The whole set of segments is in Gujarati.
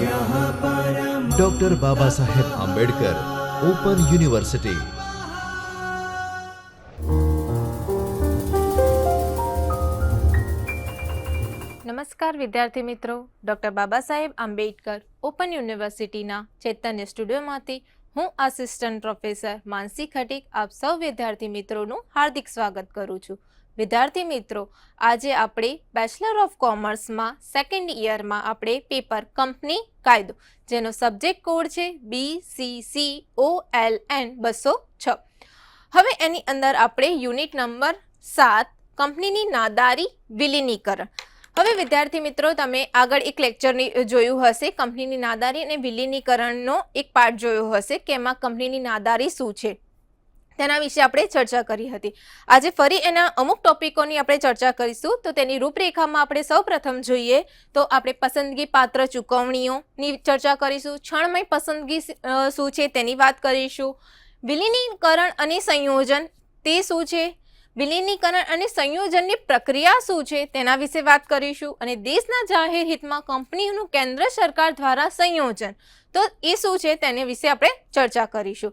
Doctor Baba Saheb Ambedkar open university નમસ્કાર, વિદ્યાર્થી મિત્રો. ડૉક્ટર બાબા સાહેબ આંબેડકર ઓપન યુનિવર્સિટીના ચૈતન્ય સ્ટુડિયોમાંથી હું આસિસ્ટન્ટ પ્રોફેસર માનસી ખટીક આપ સૌ વિદ્યાર્થી મિત્રોનું હાર્દિક સ્વાગત કરું છું. વિદ્યાર્થી મિત્રો, આજે આપણે બેચલર ઓફ કોમર્સમાં સેકન્ડ ઇયરમાં આપણે પેપર કંપની કાયદો, જેનો સબ્જેક્ટ કોડ છે B C C O L N બસો છ. હવે એની અંદર આપણે યુનિટ નંબર સાત કંપનીની નાદારી, વિલીનીકરણ. હવે વિદ્યાર્થી મિત્રો, તમે આગળ એક લેક્ચરની જોયું હશે કંપનીની નાદારી અને વિલીનીકરણનો એક પાર્ટ જોયો હશે, કે એમાં કંપનીની નાદારી શું છે. તેના વિશે આપણે ચર્ચા કરી હતી. આજે ફરી એના અમુક ટોપિકોની આપણે ચર્ચા કરીશું. તો તેની રૂપરેખામાં આપણે સૌપ્રથમ જોઈએ તો આપણે પસંદગી પાત્ર ચૂકવણીઓની ચર્ચા કરીશું. ક્ષણમય પસંદગી શું છે તેની વાત કરીશું. વિલીનીકરણ અને સંયોજન તે શું છે? વિલીનીકરણ અને સંયોજનની પ્રક્રિયા શું છે તેના વિશે વાત કરીશું. અને દેશના જાહેર હિતમાં કંપનીનું કેન્દ્ર સરકાર દ્વારા સંયોજન. તો એ શું છે તેને વિશે આપણે ચર્ચા કરીશું.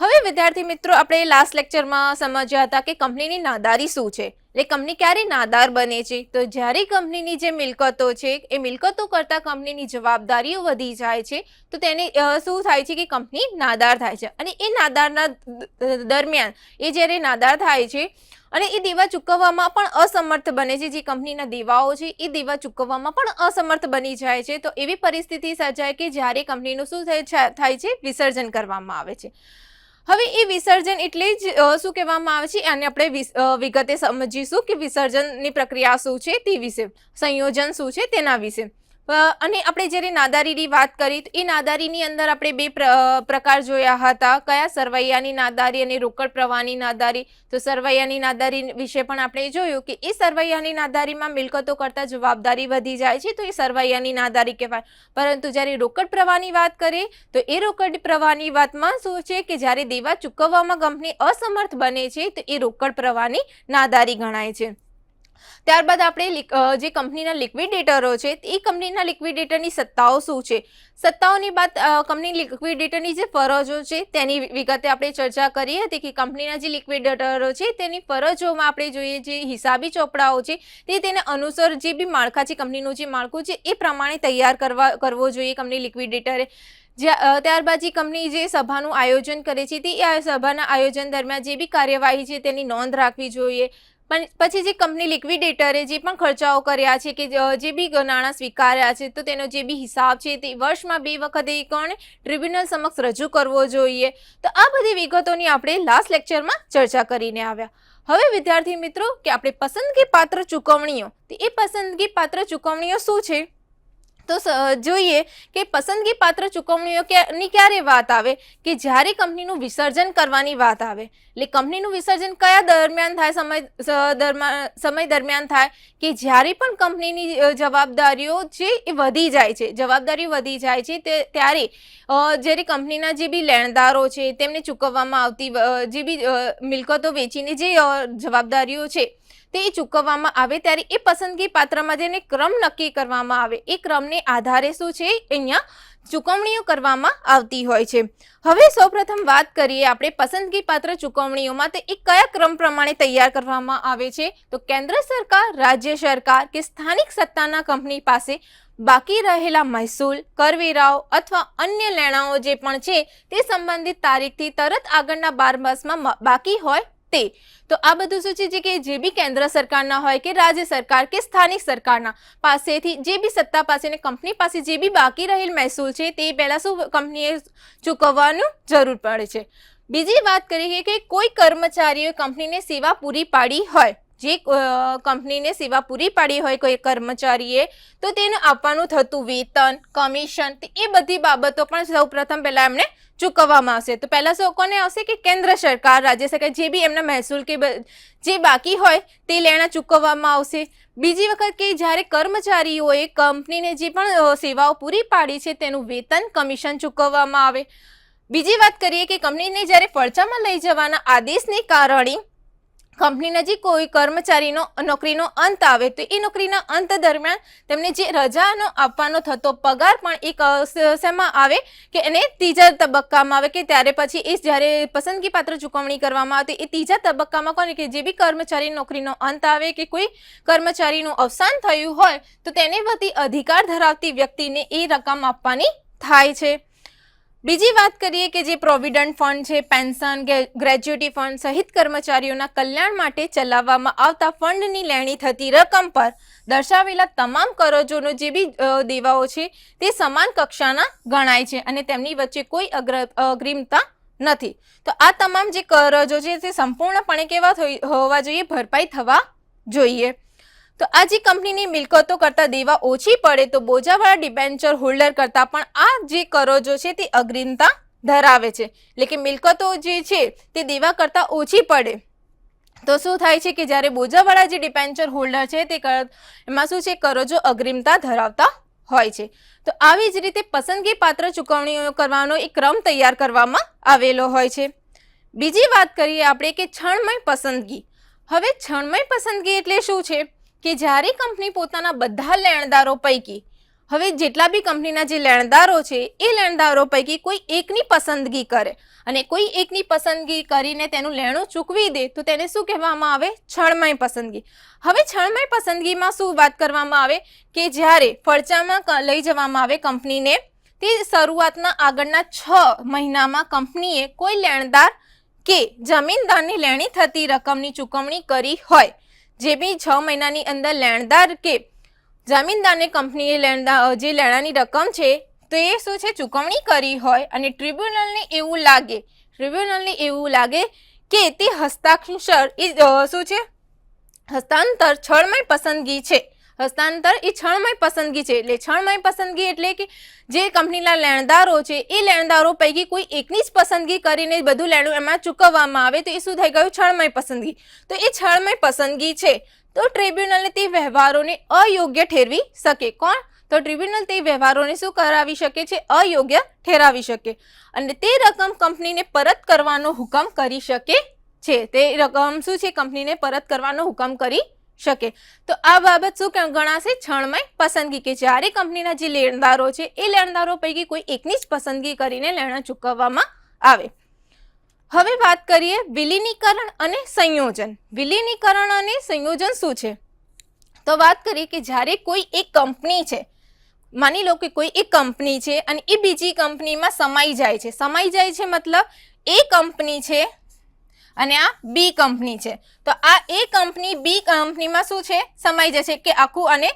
હવે વિદ્યાર્થી મિત્રો, આપણે લાસ્ટ લેક્ચરમાં સમજ્યા હતા કે કંપનીની નાદારી શું છે. એટલે કંપની ક્યારે નાદાર બને છે? તો જ્યારે કંપનીની જે મિલકતો છે, એ મિલકતો કરતાં કંપનીની જવાબદારીઓ વધી જાય છે, તો તેને શું થાય છે કે કંપની નાદાર થાય છે. અને એ નાદારના દરમિયાન એ જ્યારે નાદાર થાય છે, અને એ દેવા ચૂકવવામાં પણ અસમર્થ બને છે, જે કંપનીના દેવાઓ છે, એ દેવા ચૂકવવામાં પણ અસમર્થ બની જાય છે. તો એવી પરિસ્થિતિ સર્જાય કે જ્યારે કંપનીનું શું થાય છે- વિસર્જન કરવામાં આવે છે. હવે એ વિસર્જન એટલે જ શું કહેવામાં આવે છે? અને આપણે વિગતે સમજીશું કે વિસર્જનની પ્રક્રિયા શું છે, તે વિશે. સંયોજન શું છે, તેના વિશે. અને આપણે જ્યારે નાદારીની વાત કરી તો એ નાદારીની અંદર આપણે બે પ્ર- પ્રકાર જોયા હતા. કયા? સરવૈયાની નાદારી અને રોકડ પ્રવાહની નાદારી. તો સરવૈયાની નાદારી વિશે પણ આપણે જોયું કે એ સરવૈયાની નાદારીમાં મિલકતો કરતાં જવાબદારી વધી જાય છે તો એ સરવૈયાની નાદારી કહેવાય. પરંતુ જ્યારે રોકડ પ્રવાહની વાત કરીએ તો એ રોકડ પ્રવાહની વાતમાં શું છે કે જ્યારે દેવા ચૂકવવામાં કંપની અસમર્થ બને છે તો એ રોકડ પ્રવાહની નાદારી ગણાય છે. ત્યારબાદ આપણે જે કંપનીના લિક્વિડેટરો છે, એ કંપનીના લિક્વિડેટરની સત્તાઓ શું છે? સત્તાઓની બાદ કંપની લિક્વિડેટરની જે ફરજો છે, તેની વિગતે આપણે ચર્ચા કરી હતી કે કંપનીના જે લિક્વિડેટરો છે, તેની ફરજોમાં આપણે જોઈએ જે હિસાબી ચોપડાઓ છે, તે તેને અનુસાર જે બી માળખા છે કંપનીનું જે માળખું છે, એ પ્રમાણે તૈયાર કરવા કરવો જોઈએ કંપની લિક્વિડેટરે. ત્યારબાદ જે કંપની જે સભાનું આયોજન કરે છે, તે સભાના આયોજન દરમિયાન જે બી કાર્યવાહી છે, તેની નોંધ રાખવી જોઈએ. પછી જે કંપની લિક્વિડેટરે જે પણ ખર્ચાઓ કર્યા છે કે જે બી નાણાં સ્વીકાર્યા છે, તો તેનો જે બી હિસાબ છે તે વર્ષમાં બે વખત એ કોણ ટ્રિબ્યુનલ સમક્ષ રજૂ કરવો જોઈએ? તો આ બધી વિગતોની આપણે લાસ્ટ લેક્ચરમાં ચર્ચા કરીને આવ્યા. હવે વિદ્યાર્થી મિત્રો, કે આપણે પસંદગી પાત્ર ચૂકવણીઓ, તો એ પસંદગી પાત્ર ચૂકવણીઓ શું છે? તો જોઈએ કે પસંદગી પાત્ર ચૂકવણીઓ ની ક્યારે વાત આવે? કે જ્યારે કંપનીનું વિસર્જન કરવાની વાત આવે? એટલે કંપનીનું વિસર્જન કયા દરમિયાન થાય, સમય સમય દરમિયાન થાય? કે જ્યારે પણ કંપનીની જવાબદારીઓ એ વધી જાય છે, જવાબદારીઓ વધી જાય છે, તે, ત્યારે જ્યારે કંપનીના જે બી લેણદારો છે, તેમને ચૂકવવામાં આવતી જે બી મિલકતો વેચીને જે જવાબદારીઓ છે તે ચૂકવવામાં આવે ત્યારે એ પસંદગી પાત્રમાં જેને ક્રમ નક્કી કરવામાં આવે, એ ક્રમને આધારે શું છે? અહીંયા ચૂકવણીઓ કરવામાં આવતી હોય છે. હવે સૌપ્રથમ વાત કરીએ આપણે પસંદગી પાત્ર ચૂકવણીઓમાં તો એ કયા ક્રમ પ્રમાણે તૈયાર કરવામાં આવે છે? તો કેન્દ્ર સરકાર, રાજ્ય સરકાર કે સ્થાનિક સત્તાના કંપની પાસે બાકી રહેલા મહેસૂલ, કરવેરાઓ અથવા અન્ય લેણાઓ જે પણ છે તે સંબંધિત તારીખથી તરત આગળના બાર માસમાં બાકી હોય? તે. તો આ બધું શું છે? જે કે જે બી કેન્દ્ર સરકારના હોય કે રાજ્ય સરકાર કે સ્થાનિક સરકારના પાસેથી જે બી સત્તા પાસે ને કંપની પાસે જે બી બાકી રહેલ મહેસૂલ છે તે પહેલાં શું કંપનીએ ચૂકવવાનું જરૂર પડે છે. બીજી વાત કરીએ કે કોઈ કર્મચારીઓએ કંપનીને સેવા પૂરી પાડી હોય જે કંપનીને સેવા પૂરી પાડી હોય કોઈ કર્મચારીએ, તો તેને આપવાનું થતું વેતન, કમિશન એ બધી બાબતો પણ સૌ પ્રથમ પહેલાં એમને ચૂકવવામાં આવશે. તો પહેલાં સૌ કોને આવશે કે કેન્દ્ર સરકાર, રાજ્ય સરકાર, જે બી એમના મહેસૂલ કે જે બાકી હોય તે લેણા ચૂકવવામાં આવશે. બીજી વખત કે જ્યારે કર્મચારીઓએ કંપનીને જે પણ સેવાઓ પૂરી પાડી છે તેનું વેતન, કમિશન ચૂકવવામાં આવે. બીજી વાત કરીએ કે કંપનીને જ્યારે ફળચામાં લઈ જવાના આદેશને કારણે કંપનીના જે કોઈ કર્મચારીનો, નોકરીનો અંત આવે તો એ નોકરીના અંત દરમિયાન તેમને જે રજાનો આપવાનો થતો પગાર પણ એક શેમાં આવે કે એને ત્રીજા તબક્કામાં આવે કે ત્યારે પછી એ જ્યારે પસંદગી પાત્ર ચૂકવણી કરવામાં આવતી એ ત્રીજા તબક્કામાં કોને કે જે બી કર્મચારી નોકરીનો અંત આવે કે કોઈ કર્મચારીનું અવસાન થયું હોય તો તેને વતી અધિકાર ધરાવતી વ્યક્તિને એ રકમ આપવાની થાય છે. બીજી વાત કરીએ કે જે પ્રોવિડન્ટ ફંડ છે પેન્શન ગ્રેજ્યુટી ફંડ સહિત કર્મચારીઓના કલ્યાણ માટે ચલાવવામાં આવતા ફંડની લેણી થતી રકમ પર દર્શાવેલા તમામ કરજોનો જે બી દેવાઓ છે, તે સમાન કક્ષાના ગણાય છે અને તેમની વચ્ચે કોઈ અગ્ર, અગ્રિમતા નથી. તો આ તમામ જે કરજો છે, તે સંપૂર્ણપણે કેવા હોવા જોઈએ, ભરપાઈ થવા જોઈએ. તો આ જે કંપનીની મિલકતો કરતાં દેવા ઓછી પડે તો બોજાવાળા ડિબેન્ચર હોલ્ડર કરતાં પણ આ જે કરજો છે તે અગ્રિમતા ધરાવે છે. એટલે કે મિલકતો જે છે તે દેવા કરતાં ઓછી પડે. તો શું થાય છે કે જ્યારે બોજાવાળા જે ડિબેન્ચર હોલ્ડર છે તે એમાં શું છે? કરજો અગ્રિમતા ધરાવતા હોય છે. તો આવી જ રીતે પસંદગી પાત્ર ચૂકવણીઓ કરવાનો એક ક્રમ તૈયાર કરવામાં આવેલો હોય છે. બીજી વાત કરીએ આપણે કે છણમય પસંદગી. હવે છણમય પસંદગી એટલે શું છે? કે જ્યારે કંપની પોતાના બધા લેણદારો પૈકી, હવે જેટલા બી કંપનીના જે લેણદારો છે, એ લેણદારો પૈકી કોઈ એકની પસંદગી કરે અને કોઈ એકની પસંદગી કરીને તેનું લેણું ચૂકવી દે, તો તેને શું કહેવામાં આવે? છણમય પસંદગી. હવે છણમય પસંદગીમાં શું વાત કરવામાં આવે? કે જ્યારે ફરજામાં લઈ જવામાં આવે કંપનીને, તે શરૂઆતના આગળના છ મહિનામાં કંપનીએ કોઈ લેણદાર કે જમીનદારની લેણી થતી રકમની ચૂકવણી કરી હોય જે બી છ મહિનાની અંદર લેણદાર કે જમીનદારને કંપનીએ લેણદાર જે લેણાની રકમ છે, તે શું છે? ચૂકવણી કરી હોય અને ટ્રિબ્યુનલને એવું લાગે, ટ્રિબ્યુનલને એવું લાગે કે તે હસ્તાક્ષર એ શું છે? હસ્તાંતર છળમય પસંદગી છે. હસ્તાંતર એ છણમય પસંદગી છે એટલે છણમય પસંદગી એટલે કે જે કંપનીના લેણદારો છે, એ લેણદારો પૈકી કોઈ એકની જ પસંદગી કરીને બધું લેણું એમાં ચૂકવવામાં આવે તો એ શું થઈ ગયું? છણમય પસંદગી. તો એ છણમય પસંદગી છે. તો ટ્રિબ્યુનલે તે વ્યવહારોને અયોગ્ય ઠેરવી શકે. કોણ? તો ટ્રિબ્યુનલ તે વ્યવહારોને શું કરાવી શકે છે? અયોગ્ય ઠેરાવી શકે. અને તે રકમ કંપનીને પરત કરવાનો હુકમ કરી શકે છે. તે રકમ શું છે? કંપનીને પરત કરવાનો હુકમ કરી શકે. તો આ બાબત શું ગણાશે છણમય પસંદગી કે જ્યારે કંપનીના જે લેણદારો છે, એ લેણદારો પૈકી કોઈ એકની જ પસંદગી કરીને લેણા ચૂકવવામાં આવે. હવે વાત કરીએ વિલીનીકરણ અને સંયોજન. વિલીનીકરણ અને સંયોજન શું છે? તો વાત કરીએ કે જ્યારે કોઈ એક કંપની છે, માની લો કે કોઈ એક કંપની છે અને એ બીજી કંપનીમાં સમાઈ જાય છે. સમાઈ જાય છે મતલબ એ કંપની છે અને આ બી કંપની છે. તો આ એ કંપની બી કંપનીમાં શું છે? સમાઈ જશે કે આખું અને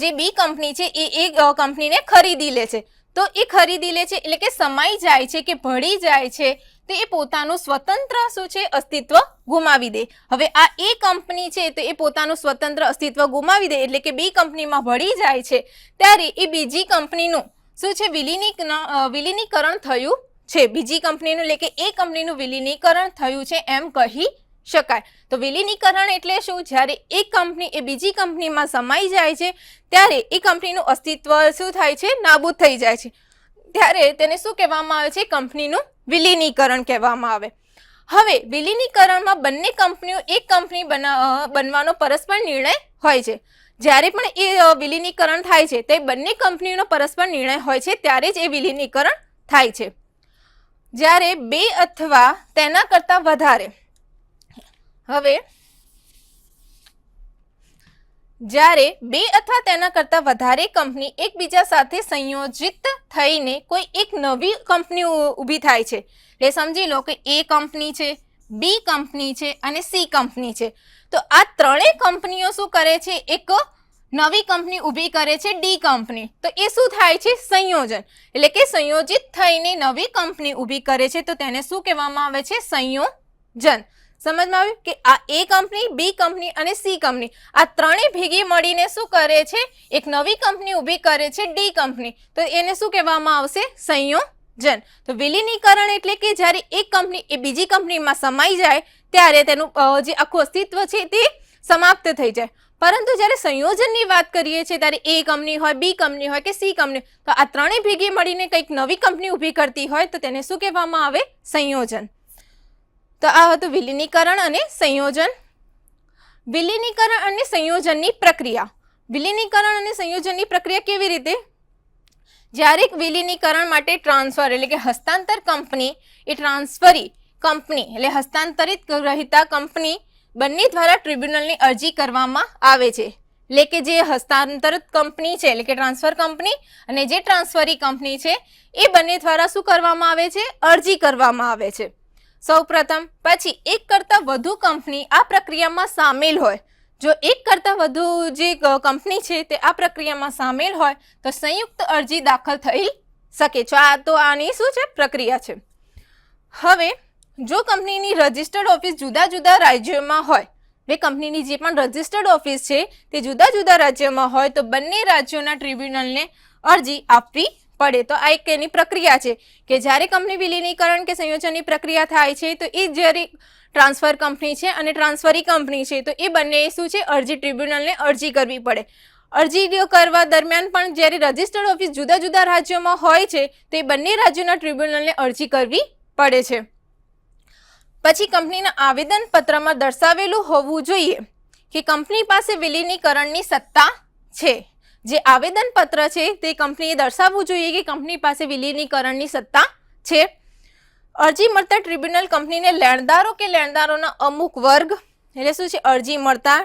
જે બી કંપની છે, એ એ કંપનીને ખરીદી લે છે. તો એ ખરીદી લે છે એટલે કે સમાઈ જાય છે કે ભળી જાય છે, તો એ પોતાનું સ્વતંત્ર શું છે? અસ્તિત્વ ગુમાવી દે. હવે આ એ કંપની છે, તો એ પોતાનું સ્વતંત્ર અસ્તિત્વ ગુમાવી દે એટલે કે બી કંપનીમાં ભળી જાય છે. ત્યારે એ બીજી કંપનીનું શું છે? વિલીની વિલીનીકરણ થયું છે. બીજી કંપનીનું એટલે કે એ કંપનીનું વિલીનીકરણ થયું છે એમ કહી શકાય. તો વિલીનીકરણ એટલે શું? જ્યારે એક કંપની એ બીજી કંપનીમાં સમાઈ જાય છે, ત્યારે એ કંપનીનું અસ્તિત્વ શું થાય છે? નાબૂદ થઈ જાય છે. ત્યારે તેને શું કહેવામાં આવે છે? કંપનીનું વિલીનીકરણ કહેવામાં આવે. હવે વિલીનીકરણમાં બંને કંપનીઓ એક કંપની બના બનવાનો પરસ્પર નિર્ણય હોય છે. જ્યારે પણ એ વિલીનીકરણ થાય છે, તે બંને કંપનીઓનો પરસ્પર નિર્ણય હોય છે, ત્યારે જ એ વિલીનીકરણ થાય છે. જ્યારે બે અથવા તેના કરતાં વધારે. હવે, જ્યારે બે અથવા તેના કરતાં વધારે કંપની એકબીજા સાથે સંયોજિત થઈને કોઈ એક નવી કંપની ઊભી થાય છે. એટલે સમજી લો કે એ કંપની છે, બી કંપની છે અને સી કંપની છે. તો આ ત્રણેય કંપનીઓ શું કરે છે? એક નવી કંપની ઊભી કરે છે ડી કંપની. તો એ શું થાય છે? સંયોજન. એટલે કે સંયોજિત થઈને નવી કંપની ઊભી કરે છે, તો તેને શું કહેવામાં આવે છે? સંયોજન. સમજમાં આવ્યું કે આ એ કંપની, બી કંપની અને સી કંપની. આ ત્રણેય ભેગી મળીને શું કરે છે? એક નવી કંપની ઊભી કરે છે ડી કંપની. તો એને શું કહેવામાં આવશે? સંયોજન. તો વિલીનીકરણ એટલે કે જ્યારે એક કંપની એ બીજી કંપનીમાં સમાઈ જાય, ત્યારે તેનું જે આખું અસ્તિત્વ છે તે સમાપ્ત થઈ જાય. પરંતુ જ્યારે સંયોજનની વાત કરીએ છીએ, ત્યારે એ કંપની હોય, બી કંપની હોય કે સી કંપની તો આ ત્રણેય ભેગી મળીને કંઈક નવી કંપની ઊભી કરતી હોય, તો તેને શું કહેવામાં આવે? સંયોજન. તો આ હતું વિલીનીકરણ અને સંયોજન. વિલીનીકરણ અને સંયોજનની પ્રક્રિયા. વિલીનીકરણ અને સંયોજનની પ્રક્રિયા કેવી રીતે? જ્યારે વિલીનીકરણ માટે ટ્રાન્સફર એટલે કે હસ્તાંતર કંપની, એ ટ્રાન્સફરી કંપની એટલે હસ્તાંતરિત રહેતા કંપની બંને દ્વારા ટ્રિબ્યુનલની અરજી કરવામાં આવે છે. એટલે કે જે હસ્તાંતરિત કંપની છે, એટલે કે ટ્રાન્સફર કંપની અને જે ટ્રાન્સફરી કંપની છે, એ બંને દ્વારા શું કરવામાં આવે છે? અરજી કરવામાં આવે છે. સૌપ્રથમ, પછી એક કરતાં વધુ કંપની આ પ્રક્રિયામાં સામેલ હોય. જો એક કરતાં વધુ જે કંપની છે, તે આ પ્રક્રિયામાં સામેલ હોય, તો સંયુક્ત અરજી દાખલ થઈ શકે છે. આ તો આની શું છે? પ્રક્રિયા છે. હવે જો કંપનીની રજિસ્ટર્ડ ઓફિસ જુદા જુદા રાજ્યોમાં હોય એ કંપનીની જે પણ રજિસ્ટર્ડ ઓફિસ છે તે જુદા જુદા રાજ્યોમાં હોય, તો બંને રાજ્યોના ટ્રિબ્યુનલને અરજી આપવી પડે. તો આ એક એની પ્રક્રિયા છે કે જ્યારે કંપની વિલીનીકરણ કે સંયોજનની પ્રક્રિયા થાય છે, તો એ જ્યારે ટ્રાન્સફર કંપની છે અને ટ્રાન્સફરી કંપની છે, તો એ બંને શું છે? અરજી ટ્રિબ્યુનલને અરજી કરવી પડે. અરજી કરવા દરમિયાન પણ જ્યારે રજિસ્ટર્ડ ઓફિસ જુદા જુદા રાજ્યોમાં હોય છે, તો એ બંને રાજ્યોના ટ્રિબ્યુનલને અરજી કરવી પડે છે. પછી કંપનીના આવેદનપત્રમાં દર્શાવેલું હોવું જોઈએ કે કંપની પાસે વિલીનીકરણની સત્તા છે. જે આવેદનપત્ર છે તે કંપનીએ દર્શાવવું જોઈએ કે કંપની પાસે વિલીનીકરણની સત્તા છે. અરજી મળતા ટ્રિબ્યુનલ કંપનીને લેણદારો કે લેણદારોના અમુક વર્ગ, એટલે શું છે? અરજી મળતા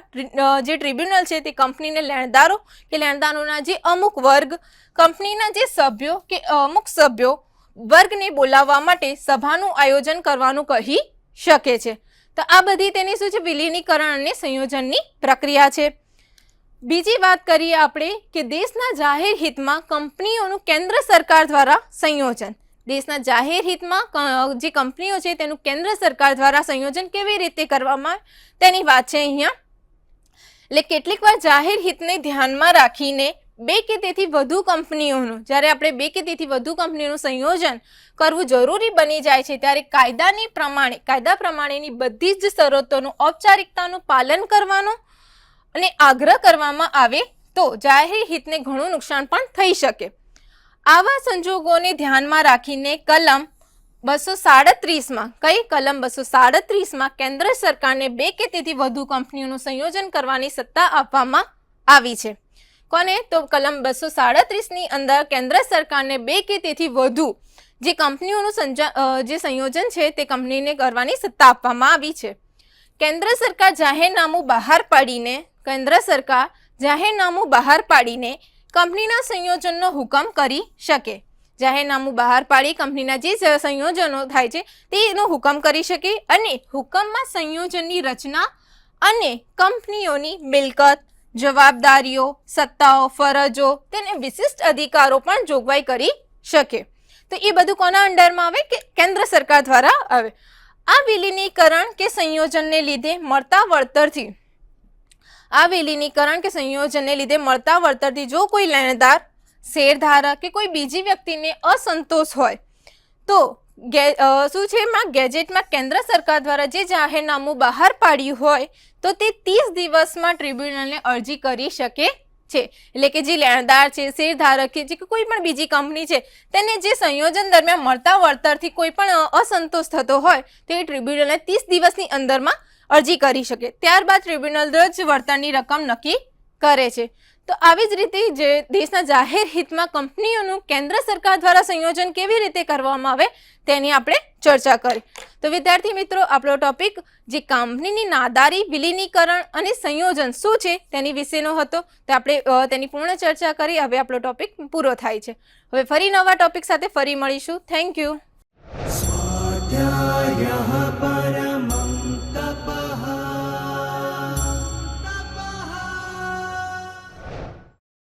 જે ટ્રિબ્યુનલ છે તે કંપનીને લેણદારો કે લેણદારોના જે અમુક વર્ગ, કંપનીના જે સભ્યો કે અમુક સભ્યો વર્ગને બોલાવવા માટે સભાનું આયોજન કરવાનું કહી શકે છે. તો આ બધી તેની શું છે? વિલીનીકરણ અને સંયોજનની પ્રક્રિયા છે. બીજી વાત કરીએ આપણે કે દેશના જાહેર હિતમાં કંપનીઓનું કેન્દ્ર સરકાર દ્વારા સંયોજન. દેશના જાહેર હિતમાં જે કંપનીઓ છે તેનું કેન્દ્ર સરકાર દ્વારા સંયોજન કેવી રીતે કરવામાં તેની વાત છે અહીંયા. એટલે કેટલીક જાહેર હિતને ધ્યાનમાં રાખીને બે કે તેથી વધુ કંપનીઓનું, જ્યારે આપણે બે કે તેથી વધુ કંપનીઓનું સંયોજન કરવું જરૂરી બની જાય છે, ત્યારે કાયદાની પ્રમાણે, કાયદા પ્રમાણેની બધી જ શરતોનું, ઔપચારિકતાનું પાલન કરવાનું અને આગ્રહ કરવામાં આવે તો જાહેર હિતને ઘણું નુકસાન પણ થઈ શકે. આવા સંજોગોને ધ્યાનમાં રાખીને કલમ બસો સાડત્રીસમાં, કઈ કલમ બસો સાડત્રીસમાં કેન્દ્ર સરકારને બે કે તેથી વધુ કંપનીઓનું સંયોજન કરવાની સત્તા આપવામાં આવી છે. કોને? તો કલમ બસો સાડત્રીસની અંદર કેન્દ્ર સરકારને બે કે તેથી વધુ જે કંપનીઓનું સંજા જે સંયોજન છે તે કંપનીને કરવાની સત્તા આપવામાં આવી છે. કેન્દ્ર સરકાર જાહેરનામું બહાર પાડીને, કેન્દ્ર સરકાર જાહેરનામું બહાર પાડીને કંપનીના સંયોજનનો હુકમ કરી શકે. જાહેરનામું બહાર પાડી કંપનીના જે સંયોજનો થાય છે તેનો હુકમ કરી શકે અને હુકમમાં સંયોજનની રચના અને કંપનીઓની મિલકત જવાબદારીઓ, સત્તાઓ, ફરજો, તેને વિશિષ્ટ અધિકારો પણ જોગવાઈ કરી શકે. તો એ બધું કોના અંડરમાં આવે કે કેન્દ્ર સરકાર દ્વારા આવે? આ વિલીનીકરણ કે સંયોજનને લીધે મળતા વળતરથી. આ વિલીનીકરણ કે સંયોજનને લીધે મળતા વળતરથી જો કોઈ લેણદાર, શેરધારક કે કોઈ બીજી વ્યક્તિને અસંતોષ હોય, તો શું છે? એમાં ગેજેટમાં કેન્દ્ર સરકાર દ્વારા જે જાહેરનામું બહાર પાડ્યું હોય, તો તે ત્રીસ દિવસમાં ટ્રિબ્યુનલને અરજી કરી શકે છે. એટલે કે જે લેણદાર છે, શેરધારક છે કે કોઈ પણ બીજી કંપની છે, તેને જે સંયોજન દરમિયાન મળતા વળતરથી કોઈ પણ અસંતોષ થતો હોય, તો એ ટ્રિબ્યુનલને ત્રીસ દિવસની અંદરમાં અરજી કરી શકે. ત્યારબાદ ટ્રિબ્યુનલ જ વળતરની રકમ નક્કી કરે છે. તો આવી જ રીતે જે દેશના જાહેર હિતમાં કંપનીઓનું કેન્દ્ર સરકાર દ્વારા સંયોજન કેવી રીતે કરવામાં આવે તેની આપણે ચર્ચા કરી. તો વિદ્યાર્થી મિત્રો, આપણો ટોપિક જે કંપનીની નાદારી, વિલીનીકરણ અને સંયોજન શું છે તેની વિશેનો હતો. તો આપણે તેની પૂર્ણ ચર્ચા કરી. હવે આપણો ટોપિક પૂરો થાય છે. હવે ફરી નવા ટોપિક સાથે ફરી મળીશું. Thank you.